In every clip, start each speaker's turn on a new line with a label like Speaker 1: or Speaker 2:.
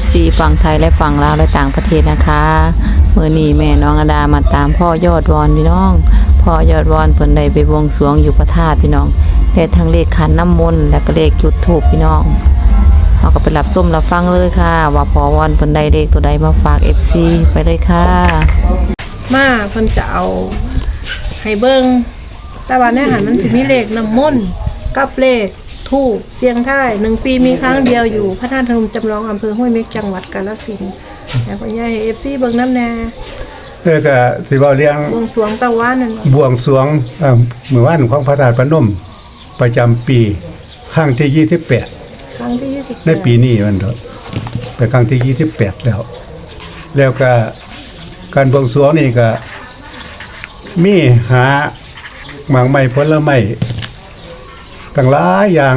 Speaker 1: FC ฝั่งไทยและฝั่งลาวและต่างประเทศนะคะเมื้อนี้แม่น้องอดามาตามพ่อยอดวอนพี่น้อง พ่อยอดวอนเพิ่นได้ไปบวงสรวงอยู่พระธาตุพี่น้องได้ทั้งเลขขันน้ำมนต์และก็เลขจุดธูปพี่น้องเฮาก็ไปรับส้มรับฟังเลยค่ะ ว่าพ่อวอนเพิ่นได้เลขตัวใดมาฝาก FC ไปเลยค่ะ
Speaker 2: มาเพิ่นจะเอาให้เบิ่งแต่ว่าในหันมันสิมีเลขน้ำมนต์กับเลข ทูบเสียงท้ายหนึ่งปีมีครั้งเดียวอยู่ พระธาตุพนมจำลองอำเภอห้วยเม็กจังหวัดกาฬสินธุ์แล้วก็ยายเอฟซีเบิ่งน้ำแน่
Speaker 3: เออก็สิเว้าเรื่อง
Speaker 2: บวงสรวงตะวันนั่น
Speaker 3: บวงสรวงเอ่อมื้อวานของพระธาตุพนมประจำปีครั้งที่28
Speaker 2: ครั้งที่ยี่สิบ
Speaker 3: ในปีนี้มันเถอะเป็นครั้งที่ 28 แล้ว แล้วก็การบวงสรวงนี่ก็มีหาหมากไม้ผลไม้ ต่างหลายอย่าง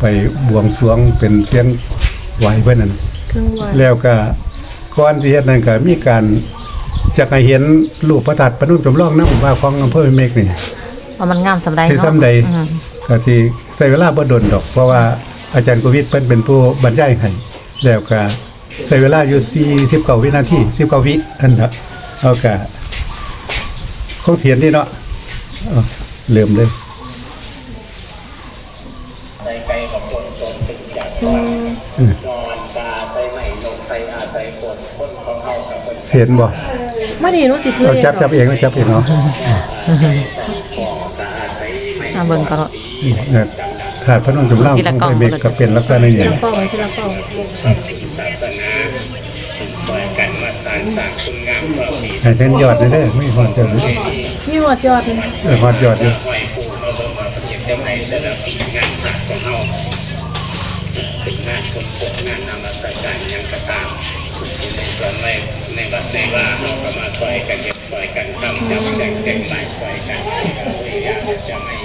Speaker 3: ไปบวงสรวงเป็นเสียงไหวเพิ่นนั่น
Speaker 2: เครื่องไหว
Speaker 3: แล้วก็ก่อนที่เฮ็ดนั้นก็มีการจะให้เห็นรูปพระธาตุพนมจำลองนำว่าของอำเภอเมฆนี่
Speaker 1: ว่ามันงามสำใด
Speaker 3: ที่
Speaker 1: เนาะ
Speaker 3: ซ้ำใด
Speaker 1: อืม
Speaker 3: ก็สิใช้เวลาบ่ดนดอก เพราะว่าอาจารย์โควิดเพิ่นเป็นผู้บรรยายให้แล้วก็ใช้เวลาอยู่49วินาที19วิอันละเอาก็คงเถียนนี่เนาะเอาเริ่มเลย
Speaker 4: น
Speaker 2: อ
Speaker 4: นกาใส่ไหมลงใส่อาใส่คนคนของเขากับคน
Speaker 3: เสียนบ่
Speaker 2: มาดีหนูสิถือ
Speaker 3: เอา
Speaker 2: เอง
Speaker 3: จับจับเองเอาจับเองเนาะ
Speaker 4: ใส่ใส่ของกาใส่ไหม
Speaker 1: อ่าเบิ่งก็
Speaker 3: เนี่ยธาตุพนมจำลอง
Speaker 1: ทีละกล่อง
Speaker 3: เมฆก็เป็นลักษณะนี้
Speaker 2: ทีละป้องทีละป้อง
Speaker 4: ถึงศาสนาถึงซอยกันมาสร้างสร้างคุณงามความดี
Speaker 3: ให้เป็นยอดเด้อไม่ฮอดเด้อ
Speaker 2: มีหอดยอดเลย
Speaker 3: เออฮอดยอดอยู่
Speaker 4: ไหวปูมาเบิ่งมาประเทียบเจ้าไหนแต่ละปีงานหนักของเขา เป็นงานสมโภชงานนำมาใส่การยังกระตามในส่วนในในวัดในว่าเราก็มาซอยกันเก็บซอยกันทำจับแจงแต่งหลายซอยกันเราอยากจะไม่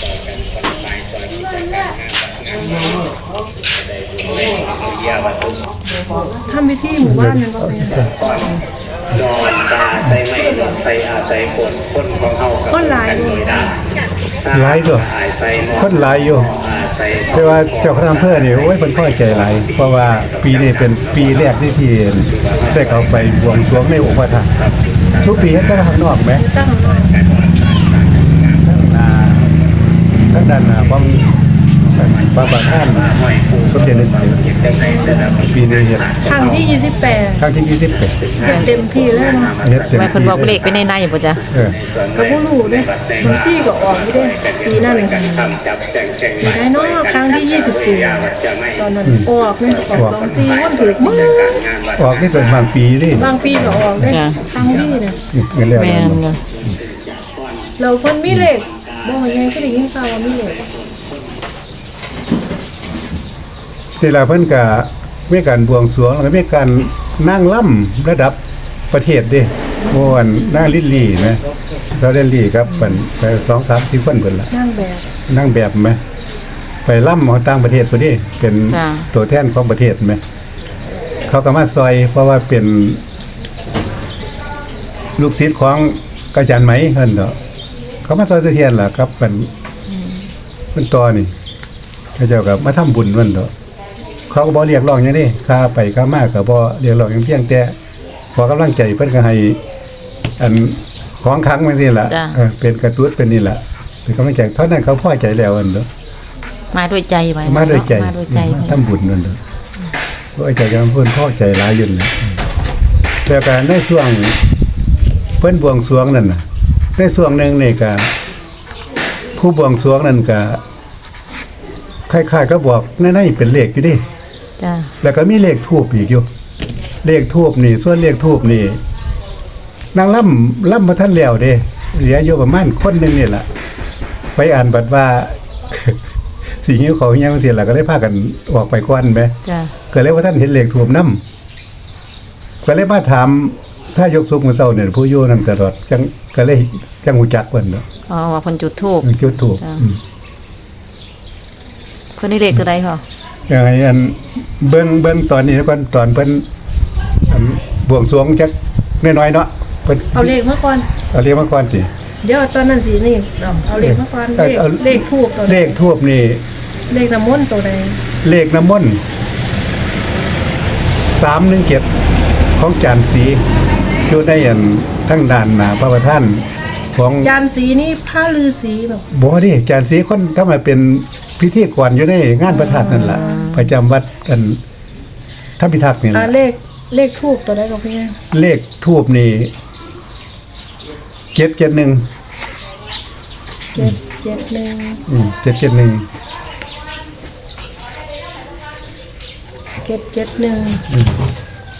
Speaker 4: ซอยกันคนตายซอยกิจการงานจัดงานจะได้บุญได้วิทยาวัตถุ
Speaker 2: ทำพิธีหมู่บ้านนั่นก็เป็น
Speaker 4: นอนตาใส่ไม่ลงใส่อาศัยคนคนของเฮากับกันโดยดา อาศัย
Speaker 3: คนหลายอยู่
Speaker 4: อาศัย
Speaker 3: แต่ว่าเจ้าคณะอำเภอนี่โอ้ยเพิ่นพอใจหลายเพราะว่าปีนี้เป็นปีแรกที่ที่ได้เข้าไปบวงสรวงในองค์พระธาตุทุกปีเฮ็ดแต่ข้างนอกไหม
Speaker 2: ตั้งหน่อย
Speaker 3: นาทั้งด้านหน้าบ้อง บางบางท่าน
Speaker 4: หอยปู
Speaker 3: ก็เป็นไทย
Speaker 4: จังไหนแต่ละ
Speaker 3: ปีนี้เฮ็ด
Speaker 2: ครั้งที่ยี่สิบแปด
Speaker 3: ครั้งที่
Speaker 2: เฮ็ดเต็มที่เลยเนาะ
Speaker 3: 28เฮ็ดเต็ม
Speaker 1: ไว้เพิ่น
Speaker 3: ที่
Speaker 1: บอกเลขไปในในอยู่บ่จ๊ะ
Speaker 3: เออ
Speaker 2: ก็บ่รู้เด้บางที่ก็ออกไม่ได้ปีนั้น
Speaker 4: กันทำจับแจงแจง
Speaker 2: ได้เนาะครั้งที่ยี่สิบสี่
Speaker 4: จะไม่
Speaker 2: ตอนนั้นออกเนี่ยออกสองสี่วันถือมือ
Speaker 4: งานวัด
Speaker 3: ออกนี่เป็นบางปีนี่
Speaker 2: บางปีก็ออกได้ครั้งที่เนี่ย
Speaker 3: เงินแล้ว
Speaker 1: แม่นก็
Speaker 2: เราคนมีเหล็กบอกยังไงก็ได้ยินข่าวว่ามีเหล็ก
Speaker 3: ทีละเพิ่นก็มีการบวงสรวงแล้วก็มีการนั่งล่ำระดับประเทศเด้เมื่อวันนั่งลิลลี่นะเราได้ลี่ครับเพิ่นไป2 3 4คนเพิ่นล่ะ
Speaker 2: นั่งแบบ
Speaker 3: นั่งแบบไหมไปล่ำของต่างประเทศพอดีเป็น
Speaker 1: จ้ะ
Speaker 3: ตัวแทนของประเทศไหม เขาก็มาซอยเพราะว่าเป็น ลูกศิษย์ของอาจารย์ไหมเพิ่นเนาะเขามาซอยเสถียรล่ะครับเป็นเป็นตอนี่เขาเจ้ากับมาทำบุญมันเนาะ เขาก็บ่เรียกร้องหยังนี้ค่าไปค่ามาก็บ่เรียกร้องหยังเพียงแต่ขอกำลังใจเพิ่นก็ให้อันของครั้งมันนี่ล่ะ
Speaker 1: จ้ะ
Speaker 3: เออเป็นกระตุ้นเป็นนี่ล่ะเป็นกำลังใจเท่านั้นเขาพอใจแล้วอันเนาะ
Speaker 1: มาด้วยใจไว้
Speaker 3: มาด้วยใจ
Speaker 1: มาด้วยใจ
Speaker 3: ทำบุญนั่นเด้อเพราะอาจารย์กำลังเพิ่นพอใจหลายอยู่นะแต่การในช่วงเพิ่นบวงสรวงนั่นน่ะในช่วงหนึงนี่ก็ผู้บวงสรวงนั่นก็คล้ายๆก็บอกในในเป็นเลขอยู่ดิ
Speaker 1: จ้ะ
Speaker 3: แล้วก็มีเลขทูบอีกอยู่ เลขทูบนี่ ส่วนเลขทูบนี่นางล่ำล่ำมาท่านแล้วเด้เหลืออยู่ประมาณคนหนึงนี่แหละไปอ่านบัดว่าสีหิ้วเขาเฮี้ยงเสียแล้วก็ได้พากันออกไปก่อนไหม
Speaker 1: จ้ะ
Speaker 3: ก็เลยว่าท่านเห็นเลขทูบนำก็เลยมาถามถ้ายกสุกมือเศร้าเนี่ยผู้อยู่นำตลอดจังก็เลยจังหูจักเพิ่นเนาะ
Speaker 1: อ๋อว่าเพิ่นจุดธูป
Speaker 3: จุดถูก
Speaker 1: จ้ะเพิ่นได้เลขตัวใดเหร อ
Speaker 3: ยังไงอันเบิ่งเบิ่งตอนนี้ก่อนตอนเพิ่นอันบวงสรวงจักน้อยๆเนาะเพิ่น
Speaker 2: เอาเลขมาก่อน
Speaker 3: เอาเรียกมาก่อนสิ
Speaker 2: เดี๋ยวตอนนั้นสินี่เอาเลขมาก่อนเลข
Speaker 3: เอา
Speaker 2: เลขทูบตัว
Speaker 3: เล
Speaker 2: ใด
Speaker 3: ขทูบนี่
Speaker 2: เลขน้ำมนต์ตัวใด
Speaker 3: เลขน้ำมนต์สามหนึ่งเจ็ดของจานสีอยู่ในอันทั้งด้านหน้าพระประธานของ
Speaker 2: ยานสีนี่ผ้าลือสีแบบ
Speaker 3: บ่ดิจานสีคนถ้ามาเป็น พิธีกรอยู่ในงานประธานนั่นล่ะประจำวัดกันท่านพิทักษ์นี่
Speaker 2: อ่า
Speaker 3: ล่ะ
Speaker 2: เลขเลขทูบตัวใดก็พี่
Speaker 3: เลขทูบนี่เจ็ดเจ็ดหนึ่ง
Speaker 2: เจ็ดเจ็ดหนึ่ง
Speaker 3: อืมเจ็ดเจ็ดหนึ่ง
Speaker 2: เจ็ดเจ็ดหนึ่ง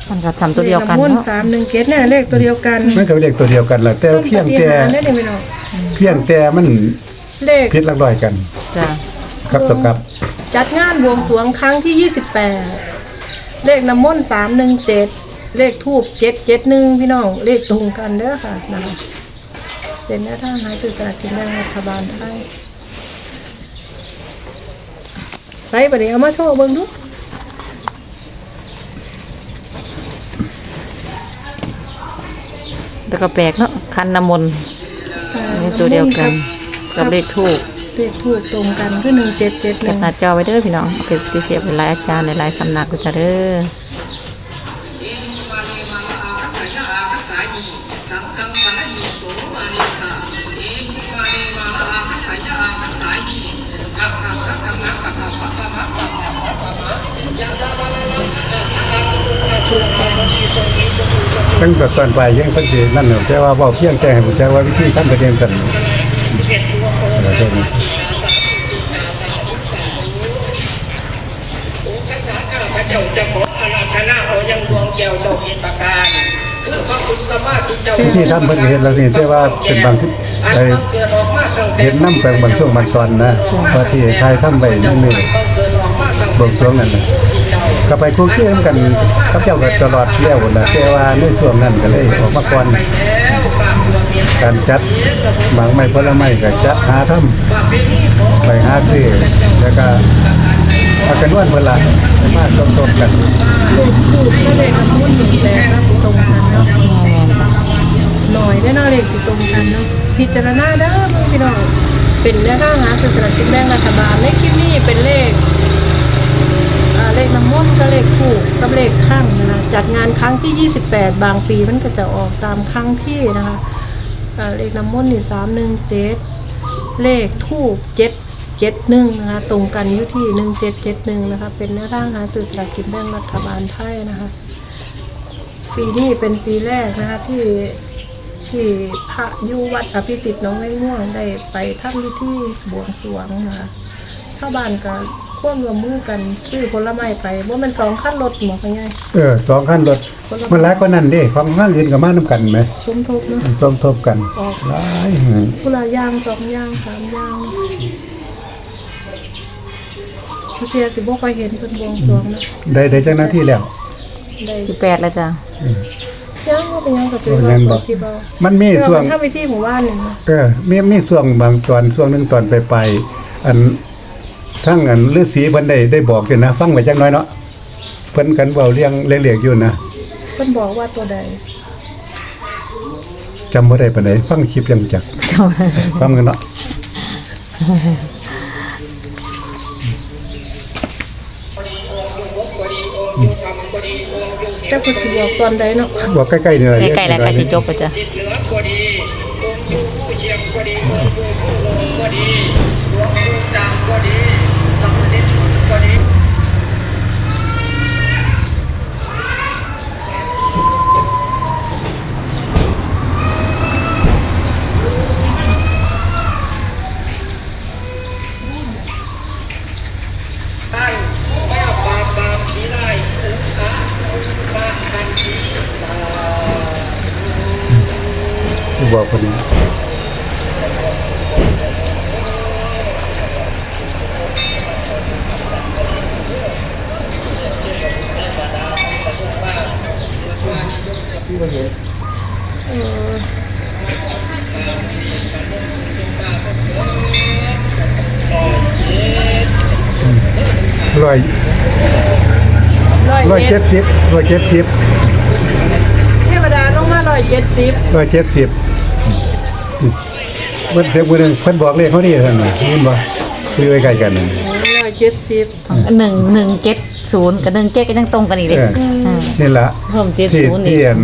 Speaker 1: มันก็ทำตัวเดียวกัน
Speaker 2: เลขน้ำมนต์
Speaker 1: เนาะ
Speaker 2: สามหนึ่งเจ็ดเนี่ยเลขตัวเดียวกัน
Speaker 3: มันก็เลขตัวเดียวกันแหละแต่
Speaker 2: ต้น
Speaker 3: เพียง
Speaker 2: ปฏิ
Speaker 3: แต่
Speaker 2: หารย์ได้เลยไม่หรอก
Speaker 3: เพียงแต่มัน
Speaker 2: เลข
Speaker 3: พิษลักร้อยกัน
Speaker 1: จ้ะ
Speaker 3: ครับตบกับ
Speaker 2: จัดงานบวงสรวงครั้งที่ 28 เลขน้ำมนต์317 เลขทูบ771 พี่น้อง เลขตรงกันเด้อค่ะนะคะเป็นแนวทางหาสื่อสลารกินแบ่งรัฐบาลไทยใส่ประเดี๋ยวเอามาโชว์เบิ่งดู
Speaker 1: แล้วก็แปลกเนาะคันน้ำมนต์นี่ตัวเดียวกัน กับเลขทูบ
Speaker 2: เลขทูบตรงกันคือ
Speaker 1: เก็บหน้า
Speaker 2: 1771
Speaker 1: จอไว้เด้อพี่น้องเอาไปเทียบเป็นหลายอาจารย์หลายๆสำนักก็จะเด้อ
Speaker 3: ตั้งแต่ตอนไปยังตั้งแต่นั่นเนอะแต่ว่าเว้าเพียงแต่ให้ผมแจ้งว่าวิธีทำประเด็นกันแล้วก็นี่
Speaker 5: พระเจ้าจะขออาราธนาเอายังดวงแก้วเจ้าอินตการคือพระคุณสมาธิเจ้า
Speaker 3: วิธีทำเพิ่นเห็นแล้วนี่แต่ว่าเป็นบางที่
Speaker 5: อันเกิดองแต่
Speaker 3: เห็นน้ำแปลงบางช่วงบางตอนนะพอที่ทายทำไว้นั่นนี่
Speaker 5: บังเกิดออกมาง
Speaker 3: บวงสรวงนั่นนะก็ไปคุยเรื่องกันกับเจ้าก็ตลอดแล้วนะแต่ว่าในช่วงนั้นก็เลยออกมาก่อน
Speaker 5: กา
Speaker 3: รจัดหมากไม้ผลไม้ก็จัดหาทำไปหาซื้อแล้วก็พากันว่านเพิ่นละมาต้มๆกัน
Speaker 2: เลขทูบก็เลขน้ำมนต์หนึ่งแปดครับตรงกันเนาะหน่อยได้เนาเลขสิตรงกันเนาะพิจารณาเด้อพี่น้องเป็นแนวทางหาสื่อสลารกินแบ่งรัฐบาลในคลิปนี้เป็นเลขเลขน้ำมนต์กับเลขถูกกับเลขข้างนะคะจัดงานครั้งที่ 28 บางปีมันก็จะออกตามครั้งที่นะคะ เลขน้ำมนต์นี่สามหนึ่งเจ็ดเลขทูบเจ็ดเจ็ดหนึ่งนะคะตรงกันอยู่ที่หนึ่งเจ็ดเจ็ดหนึ่งนะคะเป็นแนวทางหาสื่อสลารกินแบ่งรัฐบาลไทยนะคะปีนี้เป็นปีแรกนะคะที่ที่พระยุวัดอภิสิทธิ์หน้องไม้ม่วงได้ไปทำพิธีบวงสรวงนะคะชาวบ้านก็ร่วมรวมมือกันซื้อผลไม้ไปว่ามันสองขั้นรถหมอกันไง
Speaker 3: เออสองคันรถ มันหลายกว่านั้นเด้ของห้างอื่นก็มานํกันไหม
Speaker 2: สมทบเนาะ
Speaker 3: สมทบกันหลาย
Speaker 2: กุลาย่างสองย่างสามย่างทุเทียสิบ่ค่อยเห็นเพิ่นบวงสรวงนะ
Speaker 3: ได้ได้จังหน้าที่แล้ว
Speaker 2: ได้
Speaker 1: สิบแปดแล้วจ้ะ
Speaker 2: ย่างว่าเป็นย่างกับเป็น
Speaker 3: โอ้
Speaker 2: ว่า
Speaker 3: ยังบ่
Speaker 2: เปิดที่เบา
Speaker 3: มันมี
Speaker 2: เพื่อ
Speaker 3: ช่วง
Speaker 2: มันทำพิธีหมู่บ้านนี่นะ
Speaker 3: เออมีมีช่วงบางตอนช่วงหนึงตอนไปไปๆอันทั้งอันฤาษีเพิ่นได้ได้บอกอยู่นะ ฟังไว้จักหน่อยเนาะเพิ่นกันเว้าเรื่องเรียกๆอยู่นะ
Speaker 2: เพิ่นบอกว่าตัวใด
Speaker 3: จำบ่ได้ปานใดฟังคลิปยังจัก
Speaker 1: เจ้า
Speaker 3: ฟังกันเนาะ
Speaker 2: แต่เพิ่นสิบอกตอนใดเนาะ
Speaker 3: บอกใกล้ๆนี่แหละ
Speaker 1: ใกล้ๆแล้วใกล้จะจบแล้วจ้ะ
Speaker 5: จิตเหนือก็ดีองค์อยู่ผู้เชียงก็ดีองค์อยู่ผู้ลงก็ดีหลวงปู่จางก็ดีสมเด็จก็ดี ท่านแม่ปราบปรามผีไล่อุชามาทันทีสา
Speaker 3: บอกคนนี้ร้อย
Speaker 2: ร้อย
Speaker 3: ร้อย
Speaker 2: เจ็
Speaker 3: เจ็
Speaker 2: ด
Speaker 3: ดสิบร้อยเจ็ดสิบ
Speaker 2: เทวดาลงมาร้อยเจ็ดสิบ
Speaker 3: ร้อยเจ็ดสิบ เพิ่นเสียงเพิ่นเพิ่นบอกเลขเขานี่ท่านน่ะเห็นบ่คือไว้ใกล้กันนั่น
Speaker 2: ร้อยเจ็ดสิบ
Speaker 1: หนึ่งหนึ่งเจ็ดศูนย์กับหนึ่งเจ็ดก็ยังตรงกันอีกเลย
Speaker 3: เออ
Speaker 1: อ่า
Speaker 3: นี่ละ
Speaker 1: เพิ่มเจ็ด
Speaker 3: ที่
Speaker 1: ศูนย์อี
Speaker 3: ที่
Speaker 1: ก
Speaker 3: อัน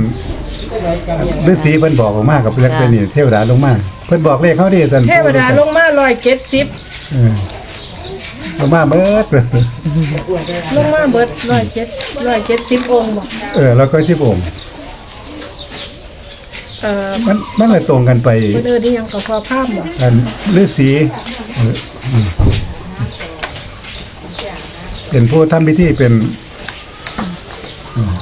Speaker 3: ฤาษีเพิ่นบอกออกมากับเรื่อง
Speaker 1: จ้ะ
Speaker 3: เป็นนี่เทวดาลงมาเพิ่นบอกเลขเขาดิท่าน
Speaker 2: เทวดาลงมาร้อยเจ็ดสิบ
Speaker 3: เออลงมาเบิดเลย
Speaker 2: ลงมาเบิดร้อยเจ็ดร้อยเจ็ดสิบองค์บอก
Speaker 3: เออแล้วก็ที่ผม
Speaker 2: เอ่อ
Speaker 3: มันมันเลยตรงกันไป
Speaker 2: เพิ่นเออที่ยังกับพอภาพบอก
Speaker 3: อันฤาษีเอออืมเป็นผู้ทำพิธีเป็นอืม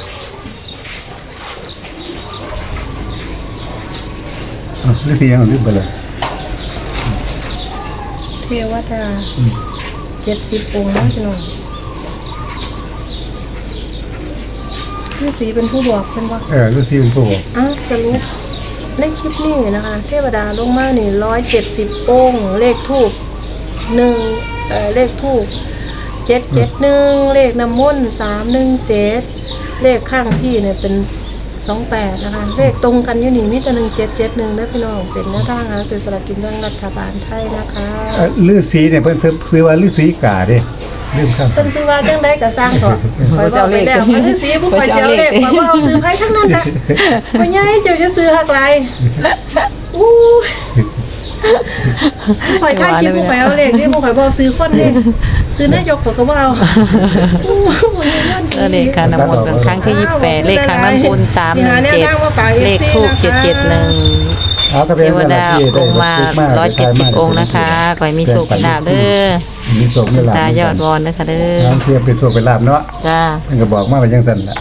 Speaker 3: อะฤาษียังลืมไปเลย
Speaker 2: เทวดาเจ็ดสิบองค์นะพี่น้อง ฤาษีเป็นผู้บอกเป็นว่า
Speaker 3: เออฤาษีเป็นผู้บอก
Speaker 2: อ้าวสรุปในคลิปนี้นะคะ เทวดาลงมานี่ร้อยเจ็ดสิบองค์เลขทูบหนึ่งเอ่อเลขทูบเจ็ดเจ็ดหนึ่งเลขน้ำมนต์สามหนึ่งเจ็ดเลขข้างที่เนี่ยเป็นสองแปดนะคะ เลขตรงกันอยู่นี่มีแต่หนึ่งเจ็ดเจ็ดหนึ่งนะพี่น้องเป็นหน้าทางหาซื้อสลากกินแบ่งรัฐบาลไทยนะคะ
Speaker 3: เอ่อฤาษีเนี่ยเพิ่นซื้อซื้อว่าฤาษีกาเด้ ลืมครับ
Speaker 2: เป็นซื้อว่าจังได้ก็สร้างก่อนคอยบอกไปแล้วมันคือสีผู้คอยเชียวเลขคอยว่าเอาซื้อไพ่ทั้งนั้นนะพ่อใหญ่เจ้าจะซื้อหักไรอู้ผู้คอยท่ายคิดผู้คอยเอาเลขนี่ผู้คอยบอกซื้อคนนี่ซื้อนายกเขาก็ว่าเอาอู้มันมีเงิน
Speaker 1: เออเลขการน้ำมนต์เป็นครั้งที่ยี่สิบแปดเลขครั้งน้ำปูนสามหนึ่งเจ็ดเลขทูบเจ็ดเจ็ดหนึ่ง
Speaker 3: เอาก็
Speaker 1: เท
Speaker 3: เป็น
Speaker 1: วดา
Speaker 3: ที่
Speaker 1: องค์มาร้อยเจ็ดสิบองค์นะคะขอให้มีโชคมีลาภเด้อ
Speaker 3: มีโชคมีลาภ
Speaker 1: ตายอดวอนนะคะเด้อ
Speaker 3: น้ำเทียบเป็นโชคเป็นลาภเนาะ
Speaker 1: จ้า
Speaker 3: เพิ่นก็บอกมาว่าจังซั่นล่ะ